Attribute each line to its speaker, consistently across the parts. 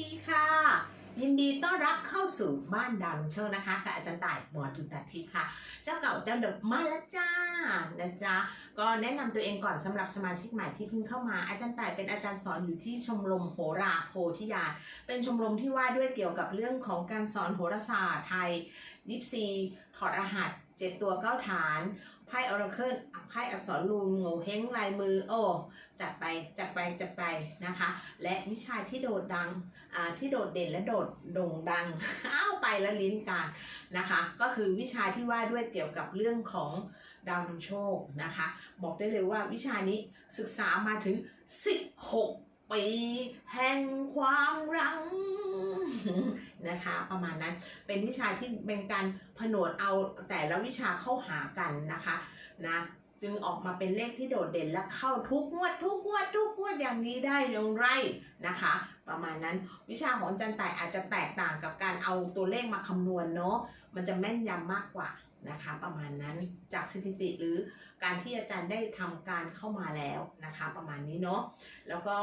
Speaker 1: ดีค่ะ ยินดีต้อนรับเข้าสู่บ้านดังเชลนะคะค่ะอาจารย์ต่ายหมอดุตาทิพย์ค่ะ เจ้าเก่าเจ้าเดิมมาแล้วจ้านะจ๊ะก็แนะนำตัวเองก่อนสำหรับสมาชิกใหม่ที่เพิ่งเข้ามา อาจารย์ต่ายเป็นอาจารย์สอนอยู่ที่ชมรมโหราโพธิญาณเป็นชมรมที่ว่าด้วยเกี่ยวกับเรื่องของการสอนโหราศาสตร์ไทยยิปซีถอดรหัสเจ็ดตัวเก้าฐาน ไพ่ออราเคิลไพ่อักษรรูนโงเฮงลายมือโอ้จัดไปจัดไปจัดไปนะคะ และวิชาที่โดดดังอ่าที่โดดเด่นและโดดโด่งดังอ้าวไปแล้วลิ้นการนะคะ ก็คือวิชาที่ว่าด้วยเกี่ยวกับเรื่องของดาวนำโชคนะคะ บอกได้เลยว่าวิชานี้ศึกษามาถึง 16 ปีแห่งความรังนะคะ ประมาณนั้นเป็นวิชาที่เป็นการผนวกเอาแต่ละวิชาเข้าหากันนะคะนะจึงออกมาเป็นเลขที่โดดเด่นและเข้าทุกงวดทุกงวดทุกงวดอย่างนี้ได้อย่างไรนะคะ ประมาณนั้นวิชาของจันต่อาจจะแตกต่างกับการเอาตัวเลขมาคำนวณเนาะมันจะแม่นยำมากกว่า นะคะประมาณนั้นจากสถิติหรือการที่อาจารย์ได้ทำการเข้ามาแล้วนะคะประมาณนี้เนาะแล้วก็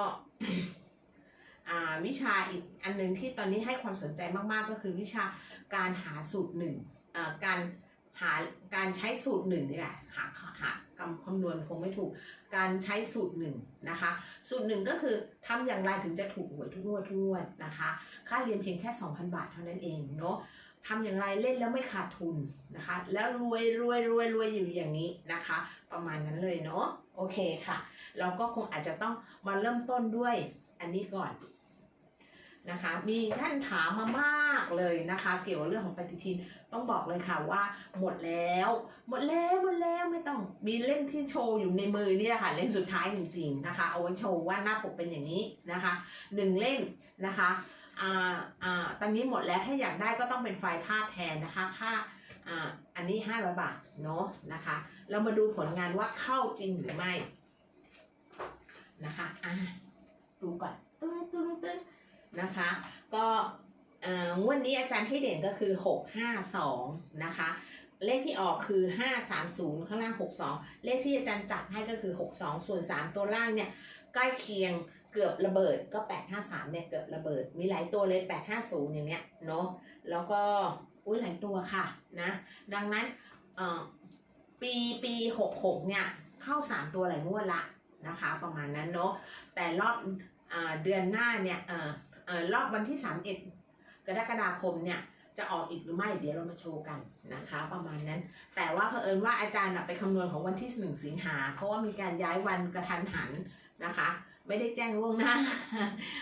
Speaker 1: วิชาอีกอันหนึ่งที่ตอนนี้ให้ความสนใจมากๆก็คือวิชาการหาสูตรหนึ่งการหาการใช้สูตรหนึ่งนี่แหละหาหากำคำนวณคงไม่ถูกการใช้สูตรหนึ่งนะคะ สูตรหนึ่งก็คือทำอย่างไรถึงจะถูกหวยทุกงวดทุกงวดนะคะ ค่าเรียนเพียงแค่ 2,000 บาทเท่านั้นเองเนาะ ทำอย่างไรเล่นแล้วไม่ขาดทุนนะคะ แล้วรวยรวยรวยรวยอยู่อย่างนี้นะคะ ประมาณนั้นเลยเนาะโอเคค่ะ เราก็คงอาจจะต้องมาเริ่มต้นด้วยอันนี้ก่อนนะคะ มีท่านถามมามากเลยนะคะ เกี่ยวกับเรื่องของปฏิทินต้องบอกเลยค่ะว่า หมดแล้ว หมดแล้วหมดแล้วไม่ต้องมีเล่มที่โชว์อยู่ในมือนี่แหละค่ะ เล่มสุดท้ายจริงๆนะคะ เอาไว้โชว์ว่าหน้าปกเป็นอย่างนี้นะคะหนึ่งเล่มนะคะ ตอนนี้หมดแล้วถ้าอยากได้ก็ต้องเป็นไฟล์ภาพแทนนะคะค่าอ่าอันนี้ 500 บาทเนาะนะคะ เรามาดูผลงานว่าเข้าจริงหรือไม่นะคะอ่าดูก่อนตึ้งตึ้งตึ้งนะคะ ก็อ่องวดนี้อาจารย์ให้เด่นก็คือ 652 นะคะ เลขที่ออกคือ 530 ข้างล่าง 62 เลขที่อาจารย์จัดให้ก็คือ 62 ส่วน 3 ตัวล่างเนี่ย ใกล้เคียงเกือบระเบิดก็ 853เนี่ยเกือบระเบิด มีหลายตัวเลย 850 อย่างเนี้ยเนาะแล้วก็อุ้ยหลายตัวค่ะนะดังนั้นเออปีปี66เนี่ยเข้า 3 ตัวหลายงวดละนะคะประมาณนั้นเนาะแต่รอบอเดือนหน้าเนี่ยออรอบวันที่ 31 กรกฎาคมเนี่ยจะออกอีกหรือไม่เดี๋ยวเรามาโชว์กันนะคะ ประมาณนั้น แต่ว่าเผอิญว่าอาจารย์ไปคำนวณของวันที่ 1 สิงหาเพราะว่ามีการย้ายวันกระทันหัน นะคะ ไม่ได้แจ้งล่วงหน้า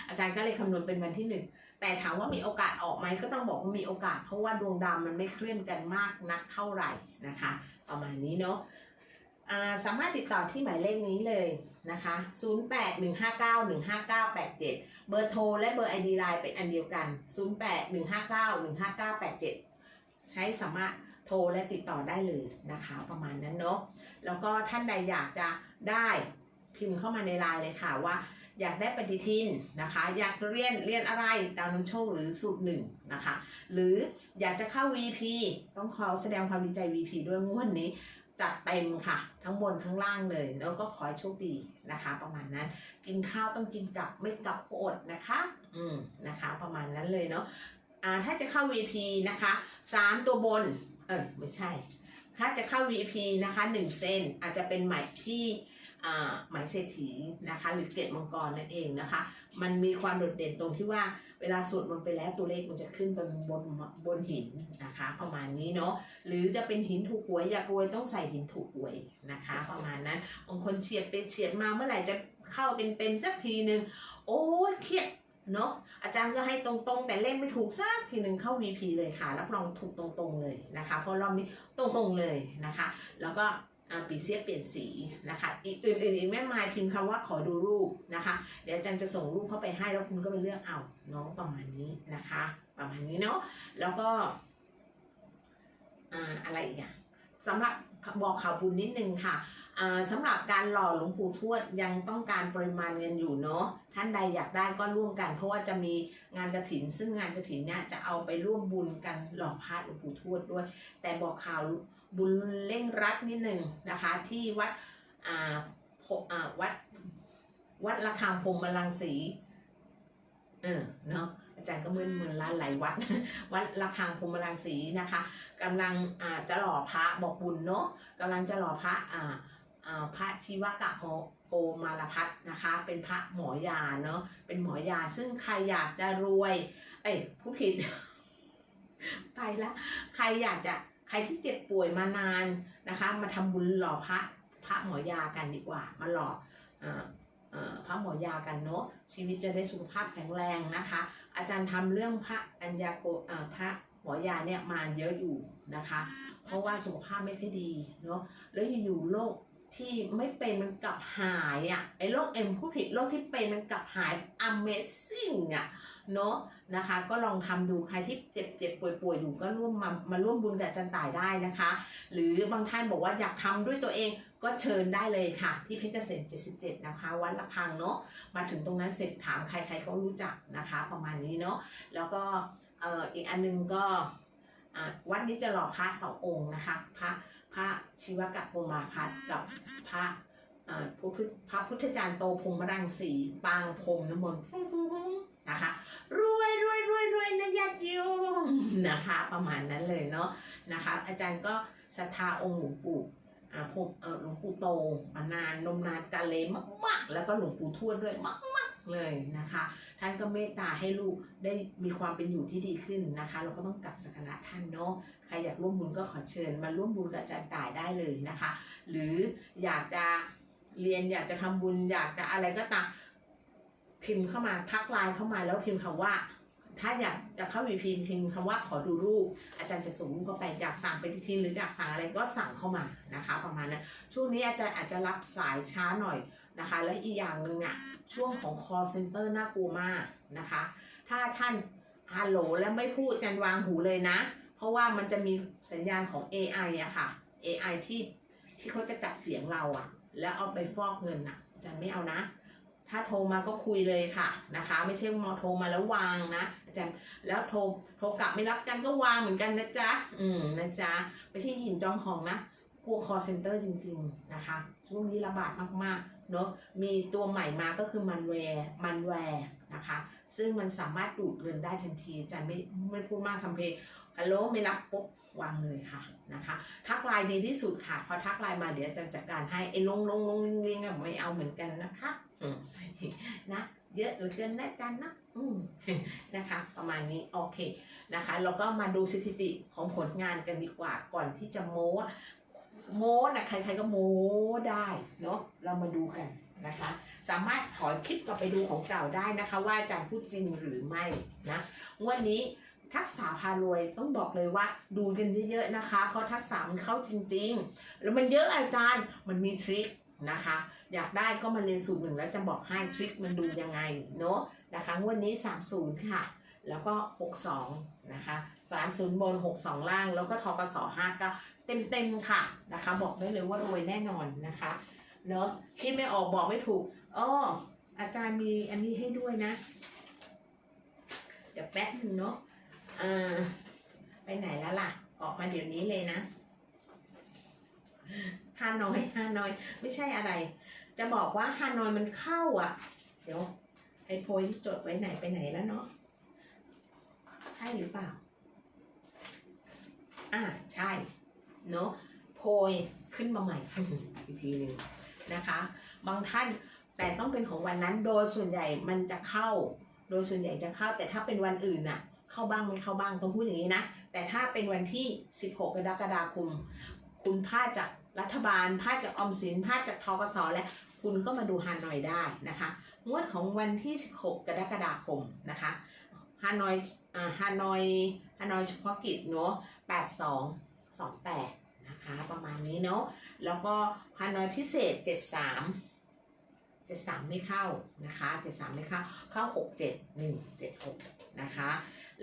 Speaker 1: อาจารย์ก็เลยคำนวณเป็นวันที่หนึ่งแต่ถามว่ามีโอกาสออกไหมก็ต้องบอกว่ามีโอกาส เพราะว่าดวงดาวมันไม่เคลื่อนกันมากนักเท่าไหร่นะคะ ประมาณนี้เนาะสามารถติดต่อที่หมายเลขนี้เลยนะคะ 0815915987 เบอร์โทรและเบอร์ ID Line เป็นอันเดียวกัน 0815915987 ใช้สามารถโทรและติดต่อได้เลยนะคะ ประมาณนั้นเนาะ แล้วก็ท่านใดอยากจะได้ พิมพ์เข้ามาในไลน์เลยค่ะว่า อยากได้ปฏิทินนะคะ อยากเรียนเรียนอะไรดาวน้ำโชคหรือสูตรหนึ่งนะคะ หรืออยากจะเข้า VP ต้องขอแสดงความดีใจ VP ด้วยงวดนี้จัดเต็มค่ะ ทั้งบนทั้งล่างเลย แล้วก็ขอให้โชคดีนะคะ ประมาณนั้นกินข้าวต้องกินกับไม่กับก็อดนะคะ อืมนะคะ ประมาณนั้นเลยเนาะอ่าถ้าจะเข้า VP นะคะสามตัวบน เออไม่ใช่ ถ้าจะเข้า VP นะคะหนึ่งเส้นอาจจะเป็นไหมที่ หมายเศรษฐีนะคะ หรือเกล็ดมังกรนั่นเองนะคะ มันมีความโดดเด่นตรงที่ว่าเวลาสวดมนต์ไปแล้วตัวเลขมันจะขึ้นตรงบนบนหินนะคะ ประมาณนี้เนาะหรือจะเป็นหินถูกหวยอยากรวยต้องใส่หินถูกหวยนะคะ ประมาณนั้นบางคนเฉียดไปเฉียดมาเมื่อไหร่จะเข้าเต็มเต็มๆสักทีหนึ่งโอ้เครียดเนาะอาจารย์ก็ให้ตรงๆ แต่เล่นไม่ถูกสักทีหนึ่งเข้า VP เลยค่ะรับรองถูกตรงๆเลยนะคะ เพราะรอบนี้ตรงๆเลยนะคะ แล้วก็ ปีเสียเปลี่ยนสีนะคะอีกอื่นๆอีกแม่มายพิมพ์คำว่าขอดูรูปนะคะ เดี๋ยวอาจารย์จะส่งรูปเข้าไปให้แล้วคุณก็ไปเลือกเอาเนาะประมาณนี้นะคะ ประมาณนี้เนาะแล้วก็อ่าอะไรอีกอะสำหรับบอกข่าวบุญนิดนึงค่ะอ่าสำหรับการหล่อหลวงปู่ทวดยังต้องการปริมาณเงินอยู่เนาะท่านใดอยากได้ก็ร่วมกัน เพราะว่าจะมีงานกระถิน ซึ่งงานกระถินเนี่ยจะเอาไปร่วมบุญกันหล่อพระหลวงปู่ทวดด้วย แต่บอกข่าว บุญเร่งรัดนิดหนึ่งนะคะ ที่วัดอ่าวัดวัดระฆังพรหมลังสีเออเนาะอาจารย์ก็มึนมึนละหลายวัด วัดระฆังภูมิรังสีนะคะกำลังอ่าจะหล่อพระบอกบุญเนาะกำลังจะหล่อพระอ่าอ่าพระชีวกะโหโกมารพัฒน์นะคะ เป็นพระหมอยาเนาะเป็นหมอยาซึ่งใครอยากจะรวย เอ้ยผู้ผิดไปละใครอยากจะ ใครที่เจ็บป่วยมานานนะคะ มาทำบุญหล่อพระพระหมอยากันดีกว่า มาหล่ออพระหมอยากันเนาะชีวิตจะได้สุขภาพแข็งแรงนะคะ อาจารย์ทำเรื่องพระอัญญาโกเอ่อพระหมอยาเนี่ยมาเยอะอยู่นะคะ เพราะว่าสุขภาพไม่ค่อยดีเนาะแล้วอยู่ๆโรคที่ไม่เป็นมันกลับหายอะ่ะไอ้โรคเอ็มผู้ผิดโรคที่เป็นมันกลับหาย amazing อะ เนาะนะคะ ก็ลองทำดูใครที่เจ็บเจ็บป่วยป่วยอยู่ก็ร่วมมามาร่วมบุญกับอาจารย์ต่ายได้นะคะ หรือบางท่านบอกว่าอยากทำด้วยตัวเองก็เชิญได้เลยค่ะ ที่เพชรเกษม77 นะคะ วัดละคังเนาะมาถึงตรงนั้นเสร็จถามใครๆก็รู้จักนะคะ ประมาณนี้เนาะแล้วก็เอ่ออีกอันนึงก็วัดนี้จะหล่อพระสององค์นะคะพระพระชีวกะโกมาพัฒกับพระพระพุทธพระพุทธจารย์โตพรหมรังสีปางพรมน้ำมนต์ฟุ้งฟุ้งฟุ้ง นะคะ รวยรวยรวยรวยนะญาติโยมนะคะ ประมาณนั้นเลยเนาะนะคะ อาจารย์ก็ศรัทธาองค์หลวงปู่อ่าผมเออหลวงปู่โตมานานนมนานกาเลมาก ๆ แล้วก็หลวงปู่ทวดด้วยมาก ๆเลยนะคะ ท่านก็เมตตาให้ลูกได้มีความเป็นอยู่ที่ดีขึ้นนะคะ เราก็ต้องกลับสักการะท่านเนาะใครอยากร่วมบุญก็ขอเชิญมาร่วมบุญกับอาจารย์ต่ายได้เลยนะคะ หรืออยากจะเรียนอยากจะทำบุญอยากจะอะไรก็ตาม พิมพ์เข้ามาทักไลน์เข้ามาแล้วพิมพ์คำว่า ถ้าอยากจะเข้าวีพีพิมพ์คำว่าขอดูรูป อาจารย์จะส่งรูปเข้าไปจากสั่งเป็นทีหรือจากสั่งอะไรก็สั่งเข้ามานะคะ ประมาณนั้นช่วงนี้อาจารย์อาจจะรับสายช้าหน่อยนะคะ และอีกอย่างหนึ่งอะช่วงของ call center น่ากลัวมากนะคะ ถ้าท่านฮัลโหลแล้วไม่พูดกันวางหูเลยนะ เพราะว่ามันจะมีสัญญาณของ AI อะค่ะ AI ที่ที่เขาจะจับเสียงเราอะแล้วเอาไปฟอกเงินอะอาจารย์ไม่เอานะ ถ้าโทรมาก็คุยเลยค่ะนะคะ ไม่ใช่มาโทรมาแล้ววางนะอาจารย์แล้วโทรโทรกลับไม่รับกันก็วางเหมือนกันนะจ๊ะอืมนะจ๊ะไม่ใช่หยินจองหองนะกลัว call center จริง ๆนะคะ ช่วงนี้ระบาดมากๆเนาะมีตัวใหม่มาก็คือมันแวร์มันแวร์นะคะ ซึ่งมันสามารถดูดเงินได้ทันทีอาจารย์ไม่ไม่พูดมากทำเพลงฮัลโหลไม่รับปุ๊บวางเลยค่ะนะคะทักไลน์ดีที่สุดค่ะพอทักไลน์มาเดี๋ยวอาจารย์จัดการให้ไอ้ลงลงลงลิงๆอะไม่เอาเหมือนกันนะคะ นะเยอะเหลือเกินนะจารย์นะอืมนะคะ ประมาณนี้โอเคนะคะแล้วก็มาดูสถิติของผลงานกันดีกว่าก่อนที่จะโม้โม้นะใครๆก็โม้ได้เนาะเรามาดูกันนะคะ สามารถถอยคลิปกลับไปดูของเก่าได้นะคะ ว่าอาจารย์พูดจริงหรือไม่นะงวันนี้ทักษะพารวยต้องบอกเลยว่าดูกันเยอะๆนะคะ เพราะทักษะมันเข้าจริงๆ แล้วมันเยอะอาจารย์มันมีทริคนะคะ อยากได้ก็มาเรียนสูตรหนึ่งแล้วจะบอกให้ทริคมันดูยังไงเนาะนะคะงวดนี้ 30 ค่ะ แล้วก็ 62 นะคะ 30 บน 62 ล่าง แล้วก็ทกส5ก็เต็มๆ ค่ะนะคะ บอกได้เลยว่ารวยแน่นอนนะคะเนาะคิดไม่ออกบอกไม่ถูกอ้ออาจารย์มีอันนี้ให้ด้วยนะ เดี๋ยวแป๊บหนึงเนาะอ่าไปไหนแล้วล่ะ ออกมาเดี๋ยวนี้เลยนะฮาน้อยฮาน้อย ไม่ใช่อะไร จะบอกว่าฮานอยมันเข้าอะ เดี๋ยวไอ้โพยที่จดไว้ไหนไปไหนแล้วเนาะใช่หรือเปล่า อ่าใช่เนาะโพยขึ้นมาใหม่อีกทีหนึ่งนะคะ บางท่านแต่ต้องเป็นของวันนั้นโดยส่วนใหญ่มันจะเข้า โดยส่วนใหญ่จะเข้า แต่ถ้าเป็นวันอื่นน่ะ เข้าบ้างไม่เข้าบ้างต้องพูดอย่างนี้นะ แต่ถ้าเป็นวันที่ 16 กรกฎาคม คุณพลาดจาก รัฐบาลพลาดจากออมสินพลาดจากทกสและคุณก็มาดูฮานอยได้นะคะ งวดของวันที่ 16 กรกฎาคมนะคะฮานอยอ่าฮานอยฮานอยเฉพาะกิจเนาะ82 28 นะคะประมาณนี้เนาะแล้วก็ฮานอยพิเศษ 73 73 ไม่เข้านะคะ 73 ไม่เข้า เข้า 67 176 นะคะ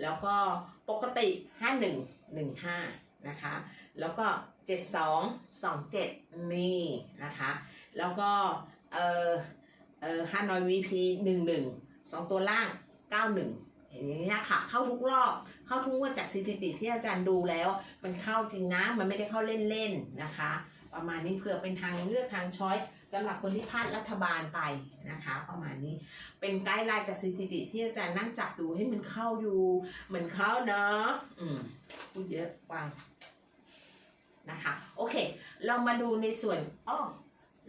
Speaker 1: แล้วก็ปกติ 51 15 นะคะ แล้วก็ 72 27 นี่นะคะ แล้วก็เออเออฮานอยวีพีหนึ่งหนึ่งสองตัวล่าง91อย่างนี้ยค่ะ เข้าทุกรอบ เข้าทุกงวดจากสถิติที่อาจารย์ดูแล้ว มันเข้าจริงนะ มันไม่ได้เข้าเล่นๆนะคะ ประมาณนี้เผื่อเป็นทางเลือกทางช้อย สำหรับคนที่พลาดรัฐบาลไปนะคะ ประมาณนี้เป็นไกด์ไลน์จากสถิติที่อาจารย์นั่งจับดูให้มันเข้าอยู่เหมือนเข้าเนาะอืมพูดเยอะฟังนะคะโอเค เรามาดูในส่วนอ้อ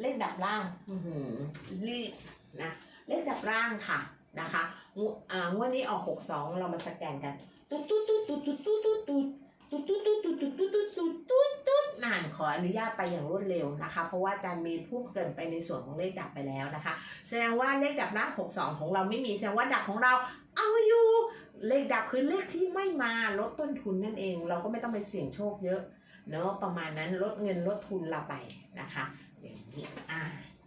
Speaker 1: เลขดับล่างอือหือรีบนะเลขดับล่างค่ะนะคะงวอ่างวดนี้ออกหกสองเรามาสแกนกันตุ๊ดตุ๊ดตุ๊ดตุ๊ดตุ๊ดตุ๊ดตุ๊ดตุ๊ดตุ๊ดตุ๊ดตุ๊ดตุ๊ดตุ๊ดตุ๊ดตุ๊ดตุ๊ดตุ๊ดนานข ออนุญาตไปอย่างรวดเร็วนะคะ เพราะว่าอาจารย์มีพูดเกินไปในส่วนของเลขดับไปแล้วนะคะ แสดงว่าเลขดับหน้าหกสองของเราไม่มีแสดงว่าดับของเราเอาอยู่เลขดับคือเลขที่ไม่มาลดต้นทุนนั่นเอง เราก็ไม่ต้องไปเสี่ยงโชคเยอะเนาะประมาณนั้นลดเงินลดทุนเราไปนะคะอย่างนี้อ่า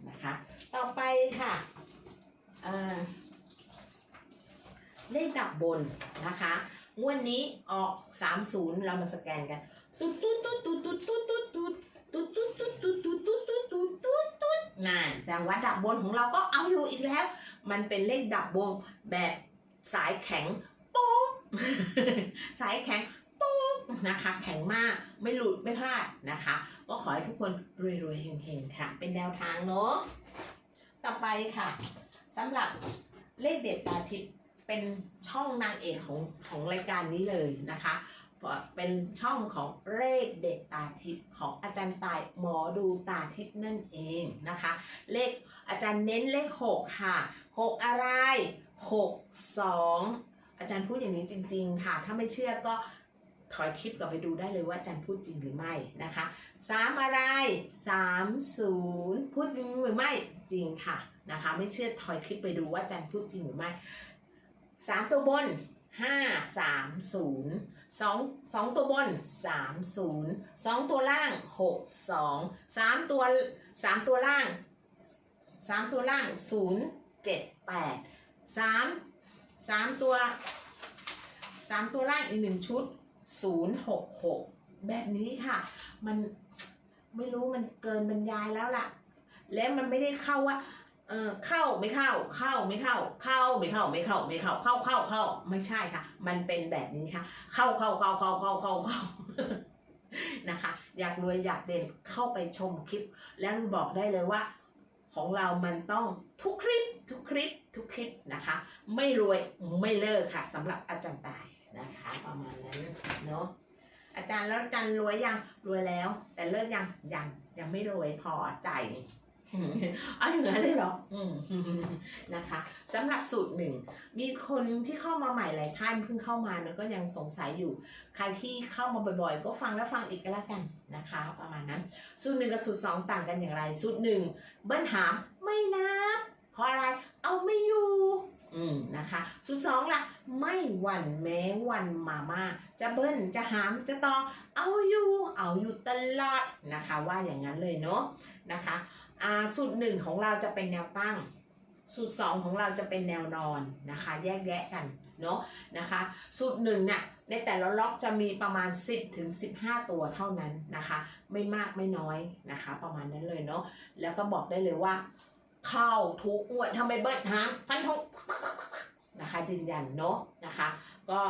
Speaker 1: นะคะ ต่อไปค่ะเอ่อเลขดับบนนะคะงวดนี้ออก 30 เรามาสแกนกัน ตุ๊ดตุ๊ดตุ๊ดตุ๊ดตุ๊ดตุ๊ดตุ๊ดตุ๊ดตุ๊ดตุ๊ดตุ๊ดตุ๊ดตุ๊ดตุ๊ดตุ๊ดตุ๊ดตุ๊ดนั่นแสดงว่าดับบนของเราก็เอาอยู่อีกแล้ว มันเป็นเลขดับบนแบบสายแข็งปุ๊บสายแข็งปุ๊บนะคะ แข็งมากไม่หลุดไม่พลาดนะคะ ก็ขอให้ทุกคนรวยๆเฮงๆค่ะ เป็นแนวทางเนาะต่อไปค่ะสำหรับเลขเด็ดตาทิพย์เป็นช่องนางเอกของของรายการนี้เลยนะคะ เป็นช่องของเลขเด็ดตาทิพย์ของอาจารย์ตายหมอดูตาทิพย์นั่นเองนะคะ เลขอาจารย์เน้นเลขหกค่ะหกอะไรหกสองอาจารย์พูดอย่างนี้จริง ๆ ค่ะ ถ้าไม่เชื่อก็ถอยคลิปกลับไปดูได้เลยว่าอาจารย์พูดจริงหรือไม่นะคะสามอะไรสามศูนย์พูดจริงหรือไม่จริงค่ะนะคะ ไม่เชื่อถอยคลิปไปดูว่าอาจารย์พูดจริงหรือไม่สามตัวบนห้าสามศูนย์ สองสองตัวบนสามศูนย์สองตัวล่างหกสองสามตัวสามตัวล่างสามตัวล่างศูนย์เจ็ดแปดสามสามตัวสามตัวล่างอีกหนึ่งชุดศูนย์หกหกแบบนี้ค่ะ มันไม่รู้มันเกินบรรยายแล้วล่ะ แล้วมันไม่ได้เข้าว่า เออเข้าไม่เข้า เข้าไม่เข้า เข้าไม่เข้าไม่เข้าไม่เข้า เข้าเข้าเข้าไม่ใช่ค่ะ มันเป็นแบบนี้ค่ะ เข้าเข้าเข้าเข้าเข้าเข้าเข้านะคะ อยากรวยอยากเด่นเข้าไปชมคลิป แล้วบอกได้เลยว่า ของเรามันต้องทุกคลิป ทุกคลิป ทุกคลิปนะคะ ไม่รวยไม่เลิกค่ะสำหรับอาจารย์ตายนะคะ ประมาณนั้นเนาะอาจารย์แล้วอาจารย์รวยยังรวยแล้ว แต่เลิกยังยังยังไม่รวยพอใจ เอาอย่างนั้นเลยเหรออืมนะคะสำหรับสูตรหนึ่งมีคนที่เข้ามาใหม่หลายท่านเพิ่งเข้ามานะก็ยังสงสัยอยู่ ใครที่เข้ามาบ่อยๆ ก็ฟังแล้วฟังอีกก็แล้วกันนะคะ ประมาณนั้น สูตรหนึ่งกับสูตรสองต่างกันอย่างไร สูตรหนึ่งเบิ้ลหามไม่นับเพราะอะไรเอาไม่อยู่อืมนะคะสูตรสองล่ะไม่หวั่นแม้วันมาม่าจะเบิ้ลจะหามจะตองเอาอยู่เอาอยู่ตลอดนะคะ ว่าอย่างนั้นเลยเนาะนะคะ สูตรหนึ่งของเราจะเป็นแนวตั้ง สูตรสองของเราจะเป็นแนวนอนนะคะ แยกแยะกันเนาะนะคะ สูตรหนึ่งเนี่ยในแต่ละล็อกจะมีประมาณ 10ถึง15 ตัวเท่านั้นนะคะ ไม่มากไม่น้อยนะคะ ประมาณนั้นเลยเนาะแล้วก็บอกได้เลยว่า เข้าทุกงวดทำไมเบิร์ดหางฟันธงนะคะยืนยันเนาะนะคะ ก็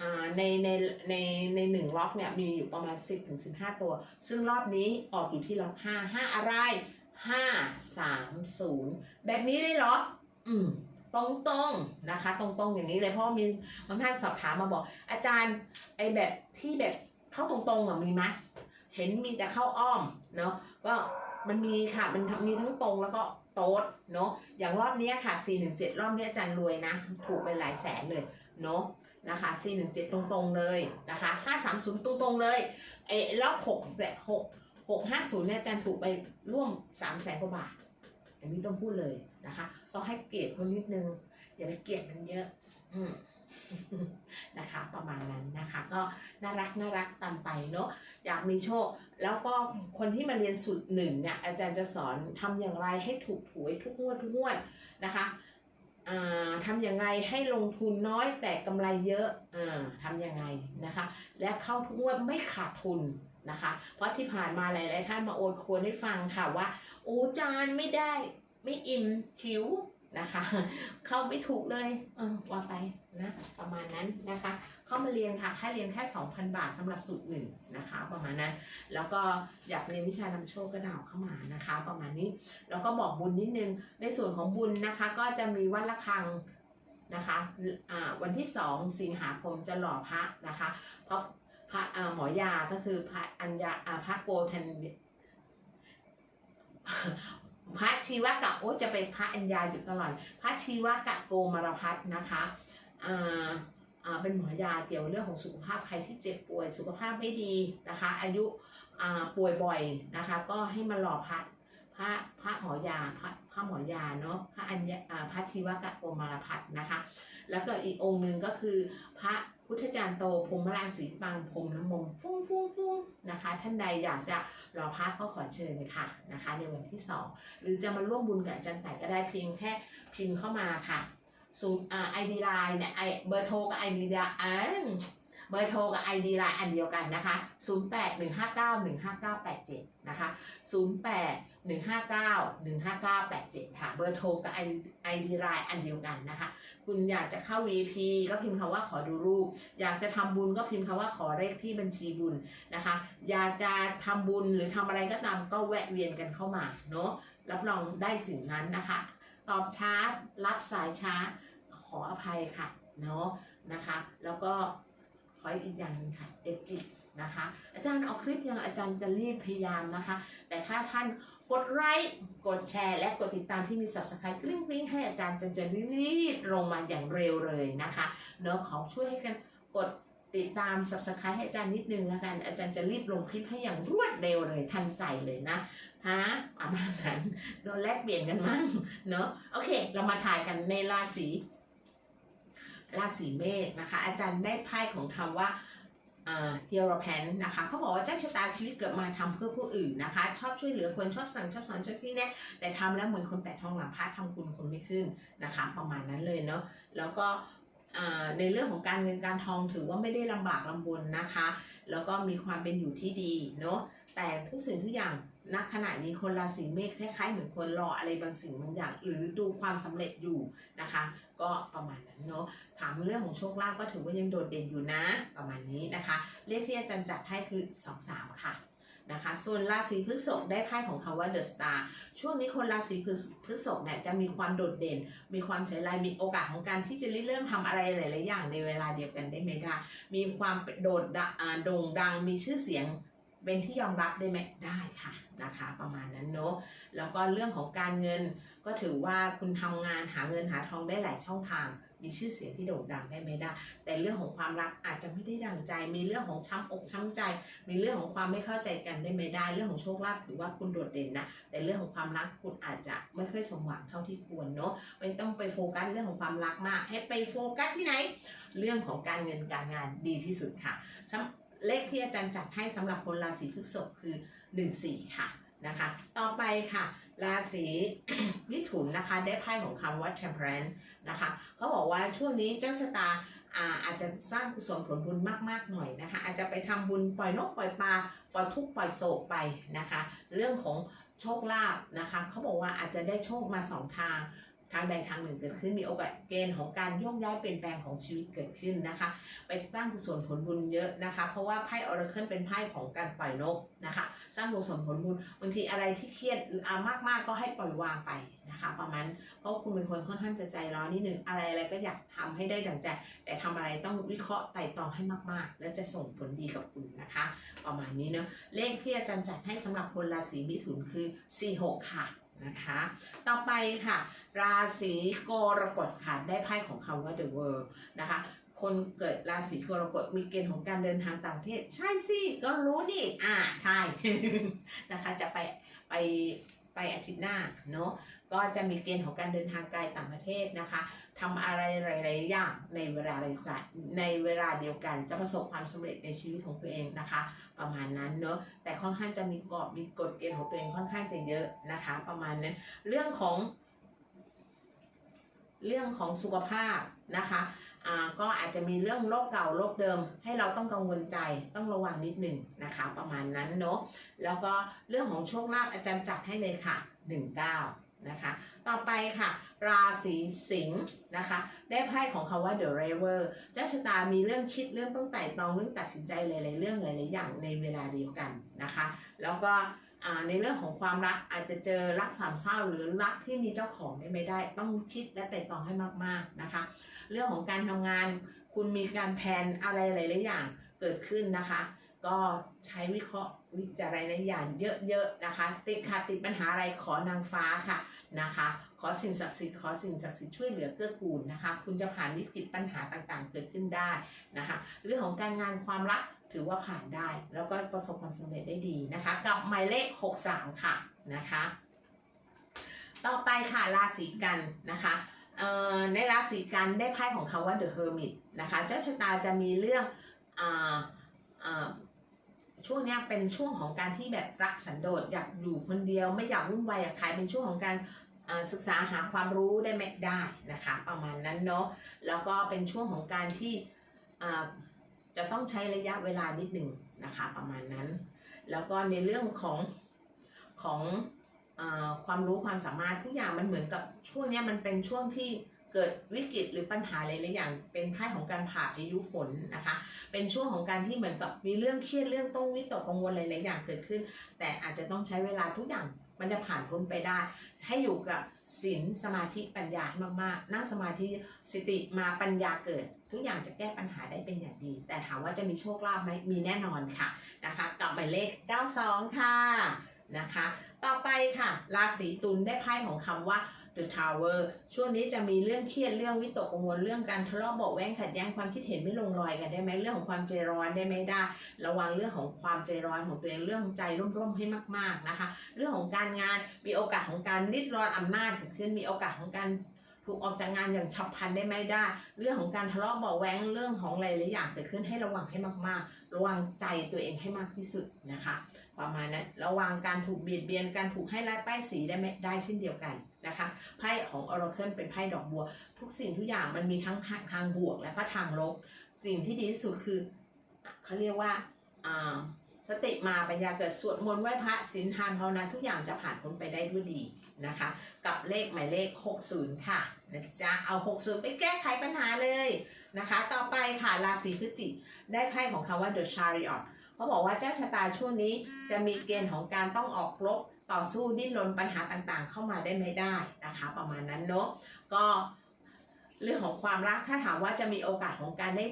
Speaker 1: อ่าในในในในหนึ่งล็อกเนี่ยมีอยู่ประมาณ 10ถึง15 ตัว ซึ่งรอบนี้ออกอยู่ที่ล็อก5 5อะไร ห้าสามศูนย์แบบนี้เลยเหรอ อืมตรงตรงๆนะคะ ตรงตรงๆอย่างนี้เลยเพราะว่ามีบางท่านสอบถามมาบอก อาจารย์ไอแบบที่แบบเข้าตรงตรงๆอะมีไหมเห็นมีแต่เข้าอ้อมเนาะก็มันมีค่ะมันมีทั้งตรงแล้วก็โต๊ดเนาะอย่างรอบเนี้ยค่ะ 417 รอบเนี้ยอาจารย์รวยนะ ถูกไปหลายแสนเลยเนาะนะคะ 417 ตรงๆเลยนะคะ 530 ตรงๆเลยไอ้รอบ6แส หกห้าศูนย์เนี่ยอาจารย์ถูกไปร่วมสามแสนกว่าบาทอันนี้ต้องพูดเลยนะคะต้องให้เกียรติคนนิดนึงอย่าไปเกลียดมันเยอะ อืมนะคะประมาณนั้นนะคะ ก็น่ารักน่ารักตามไปเนาะอยากมีโชค แล้วก็คนที่มาเรียนสูตรหนึ่งเนี่ยอาจารย์จะสอนทำอย่างไรให้ถูกหวยทุกงวดทุกงวดนะคะอ่าทำอย่างไรให้ลงทุนน้อยแต่กำไรเยอะอ่าทำยังไงนะคะ และเข้าทุกงวดไม่ขาดทุน นะคะ เพราะที่ผ่านมาหลายๆท่านมาโอดควรให้ฟังค่ะว่าโอ้จานไม่ได้ไม่อิ่มหิวนะคะ เข้าไม่ถูกเลยเออว่าไปนะประมาณนั้นนะคะ เข้ามาเรียนค่ะค่าเรียนแค่ 2,000 บาทสำหรับสูตรหนึ่งนะคะ ประมาณนั้น แล้วก็อยากเรียนวิชานำโชคก็ดาวเข้ามานะคะ ประมาณนี้แล้วก็บอกบุญนิดนึงในส่วนของบุญนะคะ ก็จะมีวัดละฆังนะคะอ่าวันที่ 2 สิงหาคมจะหล่อพระนะคะ เพราะ พระอ่าหมอยาก็คือพระอัญญาอ่าพระโกธันพระชีวะกะโอ้จะเป็นพระอัญญาอยู่ตลอดพระชีวะกะโกมารพัฒนะคะอ่าอ่าเป็นหมอยาเกี่ยวเรื่องของสุขภาพใครที่เจ็บป่วยสุขภาพไม่ดีนะคะ อายุอ่าป่วยบ่อยนะคะ ก็ให้มาหล่อพระพระพระหมอยาพระพระหมอยาเนาะพระอัญญาอ่าพระชีวะกะโกมารพัฒนะคะ แล้วก็อีกองค์หนึ่งก็คือพระ พุทธจารย์โตพรหมราชสีปังพรหมน้ำมนต์ฟุ้งฟุ้งฟุ้งนะคะ ท่านใดอยากจะรอพระก็ขอเชิญเลยค่ะนะคะ ในวันที่สองหรือจะมาร่วมบุญกับอาจารย์แต่ก็ได้เพียงแค่พิมพ์เข้ามาค่ะศูนย์อ่าไอดีไลน์เนี่ยไอเบอร์โทรกับไอดีไลน์เบอร์โทรกับไอดีไลน์อันเดียวกันนะคะ 0 8 1 5 9 1 5 9 8 7 นะคะ 08 1 5 9 1 5 9 8 7 ค่ะเบอร์โทรกับไอดีไลน์อันเดียวกันนะคะ คุณอยากจะเข้า VP ก็พิมพ์คำว่าขอดูรูป อยากจะทำบุญก็พิมพ์คำว่าขอเลขที่บัญชีบุญนะคะ อยากจะทำบุญหรือทำอะไรก็ตามก็แวะเวียนกันเข้ามาเนาะรับรองได้สิ่งนั้นนะคะ ตอบช้ารับสายช้าขออภัยค่ะเนาะนะคะ แล้วก็ขออีกอย่างนึงค่ะเอจินะคะ อาจารย์เอาคลิปยังอาจารย์จะรีบพยายามนะคะ แต่ถ้าท่าน กดไลค์กดแชร์ และกดติดตามที่มี subscribe กริ๊งกริ๊งให้อาจารย์จะจะรีบลงมาอย่างเร็วเลยนะคะเนาะขอช่วยให้กันกดติดตาม subscribe ให้อาจารย์นิดนึงแล้วกัน อาจารย์จะรีบลงคลิปให้อย่างรวดเร็วเลยทันใจเลยนะฮะประมาณนั้นโดนแลกเปลี่ยนกันมั้งเนอะโอเค เรามาถ่ายกันในราศีราศีเมษนะคะ อาจารย์ได้ไพ่ของคำว่า เฮียอรแพนนะคะเขาบอกว่าเจ้าชะตาชีวิตเกิดมาทำเพื่อผู้อื่นนะคะ ชอบช่วยเหลือคนชอบสั่งชอบสอนชอบที่แน่แต่ทำแล้วเหมือนคนแปดทองหลังพระทำคุณคนไม่ขึ้นนะคะ ประมาณนั้นเลยเนาะแล้วก็อ่าในเรื่องของการเงินการทองถือว่าไม่ได้ลำบากลำบนนะคะ แล้วก็มีความเป็นอยู่ที่ดีเนาะแต่ทุกสิ่งทุกอย่าง ณขณะนี้คนราศีเมษคล้ายๆ เหมือนคนรออะไรบางสิ่งบางอย่าง หรือดูความสำเร็จอยู่นะคะ ก็ประมาณนั้นเนาะถามเรื่องของโชคลาภก็ถือว่ายังโดดเด่นอยู่นะ ประมาณนี้นะคะ เลขที่อาจารย์จัดให้คือ2 3ค่ะนะคะส่วนราศีพฤษภได้ไพ่ของคำว่า The Star ช่วงนี้คนราศีพฤษภเนี่ยจะมีความโดดเด่น มีความเฉลียมีโอกาสของการที่จะเริ่มทำอะไรหลาย ๆ อย่างในเวลาเดียวกันได้ไหมคะมีความโดดโด่งดังมีชื่อเสียง เป็นที่ยอมรับได้ไหมได้ค่ะนะคะประมาณนั้นเนาะแล้วก็เรื่องของการเงินก็ถือว่าคุณทำงานหาเงินหาทองได้หลายช่องทาง มีชื่อเสียงที่โด่งดังได้ไหมได้ แต่เรื่องของความรักอาจจะไม่ได้ดังใจ มีเรื่องของช้ำอกช้ำใจ มีเรื่องของความไม่เข้าใจกันได้ไม่ได้ เรื่องของโชคลาภถือว่าคุณโดดเด่นนะแต่เรื่องของความรักคุณอาจจะไม่ค่อยสมหวังเท่าที่ควรเนาะไม่ต้องไปโฟกัสเรื่องของความรักมาก ให้ไปโฟกัสที่ไหน เรื่องของการเงินการงานดีที่สุดค่ะ เลขที่อาจารย์จัดให้สำหรับคนราศีพฤษภคือ 14 ค่ะนะคะ ต่อไปค่ะ ราศีมิถุนนะคะ ได้ไพ่ของคำว่า temperance นะคะเขาบอกว่าช่วงนี้เจ้าชะตาอาจจะสร้างกุศลผลบุญมาก ๆ หน่อยนะคะ อาจจะไปทำบุญปล่อยนกปล่อยปลาปล่อยทุกปล่อยโศกไปนะคะ เรื่องของโชคลาภนะคะเขาบอกว่าอาจจะได้โชคมาสองทาง ทางใดทางหนึ่งเกิดขึ้นมีโอกาสเกณฑ์ของการโยกย้ายเปลี่ยนแปลงของชีวิตเกิดขึ้นนะคะ ไปสร้างกุศลผลบุญเยอะนะคะ เพราะว่าไพ่ออร์เคิลเป็นไพ่ของการปล่อยนกนะคะ สร้างกุศลผลบุญบางทีอะไรที่เครียดอ่ามากๆก็ให้ปล่อยวางไปนะคะ ประมาณเพราะคุณเป็นคนค่อนข้างจะใจร้อนนิดนึงอะไรอะไรก็อยากทำให้ได้ดังใจ แต่ทำอะไรต้องวิเคราะห์ไต่ตองให้มากๆ และจะส่งผลดีกับคุณนะคะ ประมาณนี้เนาะเลขที่อาจารย์จัดให้สำหรับคนราศีมิถุนคือ 46 ค่ะ นะคะ ต่อไปค่ะ ราศีกรกฎค่ะได้ไพ่ของคำว่า the world นะคะคนเกิดราศีกรกฎมีเกณฑ์ของการเดินทางต่างประเทศ ใช่สิ ก็รู้นี่ อ่าใช่นะคะจะไปไป ไปอาทิตย์หน้าเนาะก็จะมีเกณฑ์ของการเดินทางไกลต่างประเทศนะคะทำอะไรหลายๆอย่างในเวลาเดียวกันในเวลาเดียวกันจะประสบความสำเร็จในชีวิตของตัวเองนะคะ ประมาณนั้นเนาะแต่ค่อนข้างจะมีกรอบมีกฎเกณฑ์ของตัวเองค่อนข้างจะเยอะนะคะ ประมาณนั้นเรื่องของ เรื่องของสุขภาพนะคะ ก็อาจจะมีเรื่องโรคเก่าโรคเดิม ให้เราต้องกังวลใจต้องระวังนิดหนึ่งนะคะ ประมาณนั้นเนาะแล้วก็เรื่องของโชคลาภอาจารย์จัดให้เลยค่ะ 19 นะคะ ต่อไปค่ะ ราศีสิงห์นะคะ ได้ไพ่ของคาว่า The River เจ้าชะตามีเรื่องคิดเรื่องต้องไต่ตรองเรื่องตัดสินใจหลายๆเรื่องหลายๆอย่างในเวลาเดียวกันนะคะ แล้วก็ ในเรื่องของความรักอาจจะเจอรักสามเศร้าหรือรักที่มีเจ้าของได้ไม่ได้ ต้องคิดและไต่ตองให้มากๆนะคะ เรื่องของการทำงานคุณมีการแพนอะไรหลายๆอย่างเกิดขึ้นนะคะ ก็ใช้วิเคราะห์วิจารณญาณเยอะๆนะคะ ติดขัดติดปัญหาอะไรขอนางฟ้าค่ะนะคะ ขอสิ่งศักดิ์สิทธิ์ขอสิ่งศักดิ์สิทธิ์ช่วยเหลือเกื้อกูลนะคะ คุณจะผ่านวิกฤตปัญหาต่างๆ เกิดขึ้นได้นะคะ เรื่องของการงานความรัก ถือว่าผ่านได้ แล้วก็ประสบความสำเร็จได้ดีนะคะ กับหมายเลข 63 ค่ะนะคะ ต่อไปค่ะราศีกันนะคะในราศีกันได้ไพ่ของคาว่า The Hermit นะคะเจ้าชะตาจะมีเรื่องอ่าอ่าช่วงนี้เป็นช่วงของการที่แบบรักสันโดษอยากอยู่คนเดียว ไม่อยากวุ่นวายกับใครเป็นช่วงของการอ่าศึกษาหาความรู้ได้ไหมได้นะคะ ประมาณนั้นเนาะแล้วก็เป็นช่วงของการที่อ่า จะต้องใช้ระยะเวลานิดหนึ่งนะคะประมาณนั้น แล้วก็ในเรื่องของของอความรู้ความสามารถทุกอย่างมันเหมือนกับช่วงนี้มันเป็นช่วงที่เกิดวิกฤตหรือปัญหาหลายๆอย่าง เป็นไพ่ของการผ่าพายุฝนนะคะ เป็นช่วงของการที่เหมือนกับมีเรื่องเครียดเรื่องต้องวิตกกังวลหลายๆอย่างเกิดขึ้น แต่อาจจะต้องใช้เวลาทุกอย่างมันจะผ่านพ้นไปได้ ให้อยู่กับศีลสมาธิปัญญาให้มากๆ นั่งสมาธิสติมาปัญญาเกิด ทุกอย่างจะแก้ปัญหาได้เป็นอย่างดี แต่ถามว่าจะมีโชคลาภไหมมีแน่นอนค่ะนะคะกับหมายเลข 92 ค่ะนะคะ ต่อไปค่ะราศีตุลได้ไพ่ของคำว่า The Tower ช่วงนี้จะมีเรื่องเครียดเรื่องวิตกกังวลเรื่องการทะเลาะเบาแว้งขัดแย้งความคิดเห็นไม่ลงรอยกันได้ไหมเรื่องของความใจร้อนได้ไหมได้ ระวังเรื่องของความใจร้อนของตัวเองเรื่องใจร่มๆให้มากๆนะคะ เรื่องของการงานมีโอกาสของการริดรอนอำนาจเกิดขึ้นมีโอกาสของการ ถูกออกจากงานอย่างฉับพลันได้ไหมได้ เรื่องของการทะเลาะเบาแวงเรื่องของหลายอย่างเกิดขึ้นให้ระวังให้มากๆ ระวังใจตัวเองให้มากที่สุดนะคะ ประมาณนั้นระวังการถูกเบียดเบียนการถูกให้ร้ายป้ายสีได้ไหมได้เช่นเดียวกันนะคะไพ่ของ Oracle เป็นไพ่ดอกบัว ทุกสิ่งทุกอย่างมันมีทั้งทางทางบวกและก็ทางลบ สิ่งที่ดีที่สุดคือเขาเรียกว่าอ่าสติมาปัญญาเกิดสวดมนต์ไหว้พระศีลทานภาวนาทุกอย่างจะผ่านพ้นไปได้ด้วยดีนะคะ กับเลขหมายเลข 60 ค่ะ นะจ๊ะเอา 60 ไปแก้ไขปัญหาเลยนะคะ ต่อไปค่ะราศีพฤศจิกได้ไพ่ของคาว่า The Chariot เขาบอกว่าเจ้าชะตาช่วงนี้จะมีเกณฑ์ของการต้องออกรบต่อสู้ดิ้นรนปัญหาต่างๆ เข้ามาได้ไม่ได้นะคะ ประมาณนั้นเนาะก็เรื่องของความรักถ้าถามว่าจะมีโอกาสของการได้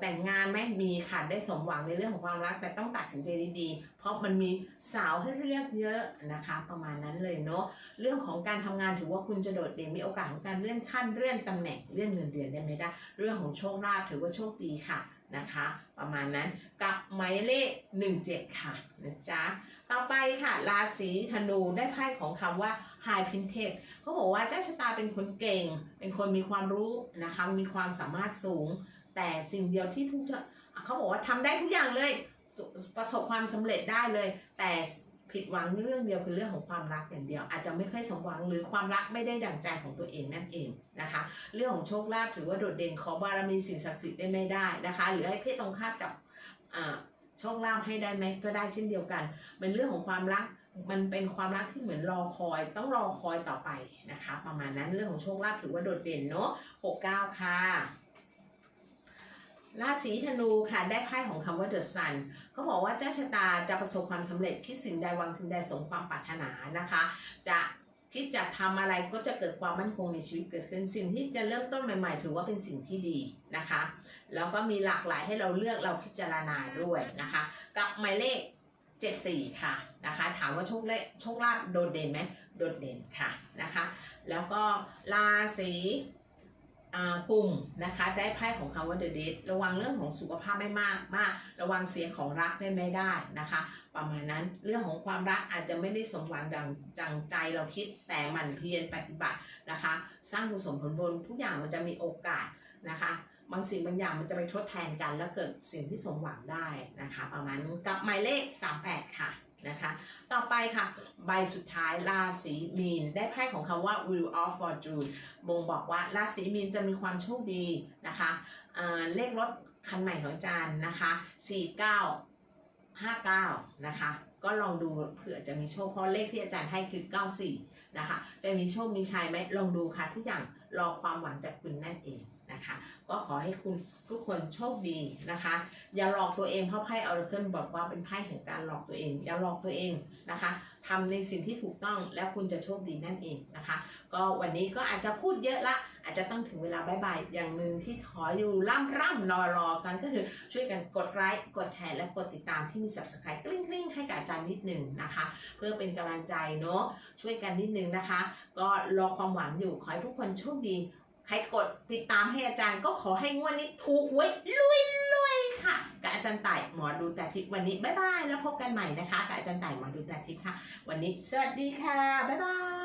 Speaker 1: แต่งงานไหมมีค่ะได้สมหวังในเรื่องของความรัก แต่ต้องตัดสินใจดีๆ เพราะมันมีสาวให้เลือกเยอะนะคะ ประมาณนั้นเลยเนาะเรื่องของการทำงานถือว่าคุณจะโดดเด่นมีโอกาสของการเลื่อนขั้นเลื่อนตำแหน่งเลื่อนเงินเดือนได้ไหมได้เรื่องของโชคลาภถือว่าโชคดีค่ะนะคะ ประมาณนั้นกับหมายเลข 17 ค่ะนะจ๊ะต่อไปค่ะ ราศีธนูได้ไพ่ของคำว่า High Princess เขาบอกว่าเจ้าชะตาเป็นคนเก่ง เป็นคนมีความรู้นะคะมีความสามารถสูง แต่สิ่งเดียวที่ทุกท่าเขาบอกว่าทำได้ทุกอย่างเลย ประสบความสำเร็จได้เลย แต่ผิดหวังในเรื่องเดียวคือเรื่องของความรักอย่างเดียว อาจจะไม่ค่อยสมหวังหรือความรักไม่ได้ดั่งใจของตัวเองนั่นเองนะคะ เรื่องของโชคลาภถือว่าโดดเด่นขอบารมีสิ่งศักดิ์สิทธิ์ได้ไม่ได้นะคะ หรือให้เพศตรงข้ามจับอ่าโชคลาภให้ได้ไหมก็ได้เช่นเดียวกัน เป็นเรื่องของความรักมันเป็นความรักที่เหมือนรอคอยต้องรอคอยต่อไปนะคะ ประมาณนั้นเรื่องของโชคลาภถือว่าโดดเด่นเนาะ69ค่ะ ราศีธนูค่ะได้ไพ่ของคำว่า The Sun เขาบอกว่าเจ้าชะตาจะประสบความสำเร็จคิดสิ่งใดวังสิ่งใดสมความปรารถนานะคะ จะคิดจะทำอะไรก็จะเกิดความมั่นคงในชีวิตเกิดขึ้นสิ่งที่จะเริ่มต้นใหม่ ๆ ถือว่าเป็นสิ่งที่ดีนะคะ แล้วก็มีหลากหลายให้เราเลือกเราพิจารณาด้วยนะคะ กับหมายเลข 74 ค่ะนะคะ ถามว่าโชคเลโชคลาภโดดเด่นไหมโดดเด่นค่ะนะคะ แล้วก็ราศี อ่ากลุ่มนะคะได้ไพ่ของคำว่า The d a t ระวังเรื่องของสุขภาพไม่มากมาก ระวังเสียของรักได้ไม่ได้นะคะ ประมาณนั้นเรื่องของความรักอาจจะไม่ได้สมหวังดังดังใจเราคิดแต่มันเพียรปฏิบัตินะคะ สร้างกุศลผลบุญทุกอย่างมันจะมีโอกาสนะคะบางสิ่งบางอย่างมันจะไปทดแทนกันแล้วเกิดสิ่งที่สมหวังได้นะคะ ประมาณนั้นกับหมายเลข 38 ค่ะ นะคะ ต่อไปค่ะ ใบสุดท้ายราศีมีน ได้ไพ่ของคำว่า Wheel of Fortune บ่งบอกว่าราศีมีนจะมีความโชคดีนะคะเลขรถคันใหม่ของอาจารย์นะคะ49 59 นะคะ ก็ลองดูเผื่อจะมีโชคเพราะเลขที่อาจารย์ให้คือ 94 นะคะ จะมีโชคมีชัยไหมลองดูค่ะทุกอย่างรอความหวังจากคุณนั่นเองนะคะ ก็ขอให้คุณทุกคนโชคดีนะคะ อย่าหลอกตัวเองเพราะไพ่ออร์เคิลบอกว่าเป็นไพ่แห่งการหลอกตัวเอง อย่าหลอกตัวเองนะคะทำในสิ่งที่ถูกต้องแล้วคุณจะโชคดีนั่นเองนะคะ ก็วันนี้ก็อาจจะพูดเยอะละ อาจจะต้องถึงเวลาบายบายอย่างหนึ่งที่ขออยู่ร่ำร่ำรอรอกันก็คือช่วยกันกดไลค์กดแชร์และกดติดตามที่มี subscribe กลิ้งกลิ้งให้กับอาจารย์นิดหนึ่งนะคะ เพื่อเป็นกำลังใจเนาะช่วยกันนิดนึงนะคะ ก็รอความหวังอยู่ขอให้ทุกคนโชคดีใครกดติดตามให้อาจารย์ก็ขอให้งวดนี้ถูกหวยรวยรวยๆค่ะกับอาจารย์ต่ายหมอดูแต่ทิพย์วันนี้บ๊ายบายแล้วพบกันใหม่นะคะกับอาจารย์ต่ายหมอดูแต่ทิพย์ค่ะ วันนี้สวัสดีค่ะบ๊ายบาย